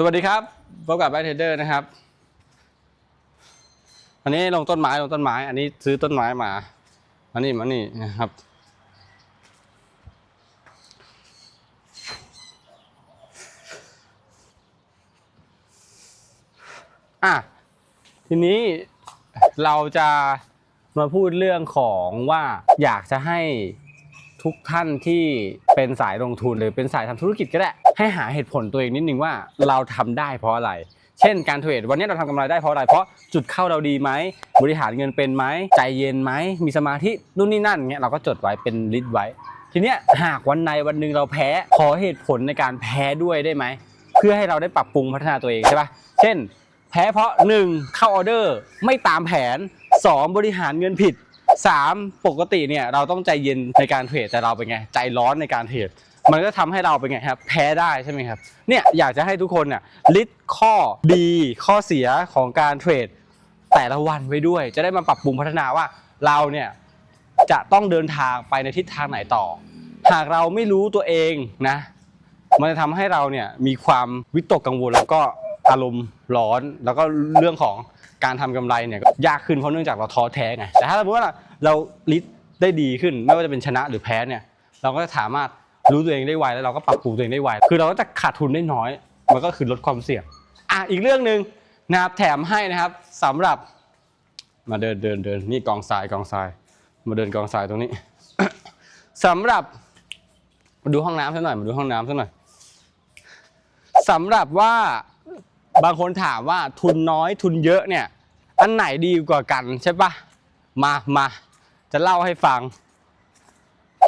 สวัสดีครับพบกับแบทเทเดอร์นะครับ อันนี้ลงต้นไม้ลงต้นไม้ อันนี้ซื้อต้นไม้มา อันนี้มานี่นะครับ อะ ทีนี้เราจะมาพูดเรื่องของว่าอยากจะให้ ทุกท่านที่เป็นสายลงทุนหรือเป็นสายทำธุรกิจก็ได้ ให้หาเหตุผลตัวเองนิดนึงว่าเราทำได้เพราะอะไร เช่นการเทรดวันนี้เราทำกำไรได้เพราะอะไร เพราะจุดเข้าเราดีไหมบริหารเงินเป็นไหมใจเย็นไหมมีสมาธินู่นนี่นั่นเงี้ยเราก็จดไว้เป็นลิสต์ไว้ ทีเนี้ยหากวันในวันหนึ่งเราแพ้ขอเหตุผลในการแพ้ด้วยได้ไหมเพื่อให้เราได้ปรับปรุงพัฒนาตัวเองใช่ปะเช่น แพ้เพราะ 1. เข้าออเดอร์ไม่ตามแผน 2. บริหารเงินผิด 3. ปกติเนี่ยเราต้องใจเย็นในการเทรดแต่เราเป็นไง ใจร้อนในการเทรดมันก็ทำให้เราเป็นไงครับแพ้ได้ใช่ไหมครับเนี่ยอยากจะให้ทุกคนเนี่ยลิสต์ข้อดีข้อเสียของการเทรดแต่ละวันไว้ด้วย จะได้มาปรับปรุงพัฒนาว่าเราเนี่ยจะต้องเดินทางไปในทิศทางไหนต่อ หากเราไม่รู้ตัวเองนะ มันจะทำให้เราเนี่ยมีความวิตกกังวลแล้วก็อารมณ์ร้อนแล้วก็เรื่องของ การทำกำไรเนี่ยก็ยากขึ้นเพราะเนื่องจากเราท้อแท้ไงแต่ถ้าสมมติว่าเราลิสต์ได้ดีขึ้นไม่ว่าจะเป็นชนะหรือแพ้เนี่ยเราก็จะสามารถรู้ตัวเองได้ไวแล้วเราก็ปรับปรุงตัวเองได้ไวคือเราก็จะขาดทุนได้น้อย มันก็คือลดความเสี่ยงอะอีกเรื่องหนึ่งนะครับแถมให้นะครับสำหรับมาเดินเดินเดินนี่กองทรายกองทราย มาเดินกองทรายตรงนี้สำหรับมาดูห้องน้ำสักหน่อยมาดูห้องน้ำสักหน่อยสำหรับว่า บางคนถามว่าทุนน้อยทุนเยอะเนี่ย อันไหนดีกว่ากันใช่ปะมามาจะเล่าให้ฟัง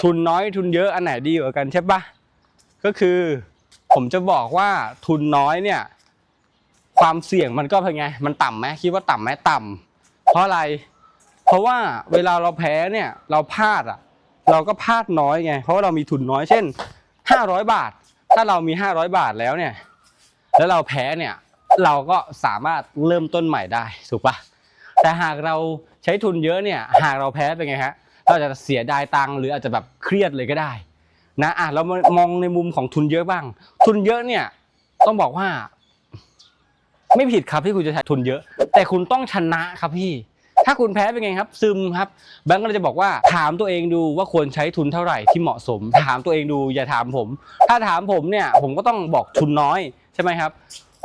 ทุนน้อยทุนเยอะอันไหนดีกว่ากันใช่ปะก็คือผมจะบอกว่าทุนน้อยเนี่ย ความเสี่ยงมันก็เป็นไง มันต่ำไหมคิดว่าต่ำไหมต่ำเพราะอะไร เพราะว่าเวลาเราแพ้เนี่ยเราพลาดอะ เราก็พลาดน้อยไง เพราะว่าเรามีทุนน้อยเช่น500 บาท ถ้าเรามี 500 บาทแล้วเนี่ย แล้วเราแพ้เนี่ย เราก็สามารถเริ่มต้นใหม่ได้ถูกปะแต่หากเราใช้ทุนเยอะเนี่ยหากเราแพ้เป็นไงฮะเราจะเสียดายตังค์หรืออาจจะแบบเครียดเลยก็ได้นะอะเรามองในมุมของทุนเยอะบ้าง ทุนเยอะเนี่ยต้องบอกว่า ไม่ผิดครับที่คุณจะใช้ทุนเยอะ แต่คุณต้องชนะครับพี่ ถ้าคุณแพ้เป็นไงครับ ซึมครับแบงก์ก็เลยจะบอกว่าถามตัวเองดูว่าควรใช้ทุนเท่าไหร่ที่เหมาะสม ถามตัวเองดูอย่าถามผม ถ้าถามผมเนี่ย ผมก็ต้องบอกทุนน้อยใช่ไหมครับ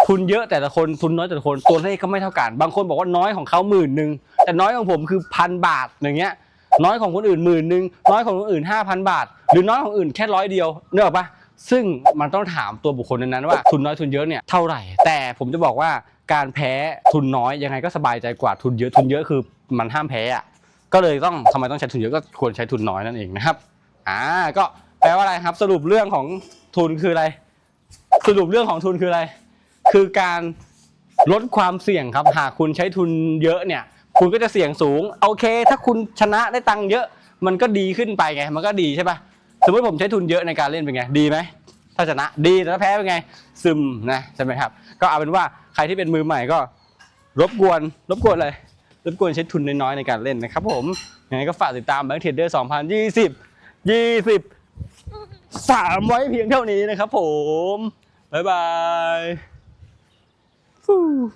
ทุนเยอะแต่ละคนทุนน้อยแต่ละคนตัวเลขก็ไม่เท่ากัน บางคนบอกว่าน้อยของเขาหมื่นหนึ่งแต่น้อยของผมคือพันบาทอย่างเงี้ย น้อยของคนอื่นหมื่นหนึ่งน้อยของคนอื่นห้าพันบาท หรือน้อยของอื่นแค่ร้อยเดียวเนอะปะซึ่งมันต้องถามตัวบุคคลนั้นว่าทุนน้อยทุนเยอะเนี่ยเท่าไหร่ แต่ผมจะบอกว่าการแพ้ทุนน้อยยังไงก็สบายใจกว่าทุนเยอะทุนเยอะคือมันห้ามแพ้อะก็เลยต้องทำไมต้องใช้ทุนเยอะก็ควรใช้ทุนน้อยนั่นเองนะครับอ่าก็แปลว่าอะไรครับ สรุปเรื่องของทุนคืออะไร สรุปเรื่องของทุนคืออะไร คือการลดความเสี่ยงครับ หากคุณใช้ทุนเยอะเนี่ย คุณก็จะเสี่ยงสูง โอเค ถ้าคุณชนะได้ตังค์เยอะ มันก็ดีขึ้นไปไง มันก็ดีใช่ปะสมมติผมใช้ทุนเยอะในการเล่นเป็นไง ดีไหม ถ้าชนะ ดี แต่ถ้าแพ้เป็นไง ซึมนะใช่ไหมครับ ก็เอาเป็นว่าใครที่เป็นมือใหม่ก็ รบกวน รบกวนเลย รบกวนใช้ทุนน้อยๆในการเล่นนะครับ ผม ยังไงก็ฝากติดตามแบงค์เทรดเดอร์2020 20สามไว้เพียงเท่านี้นะครับผม บ๊ายบาย Woo.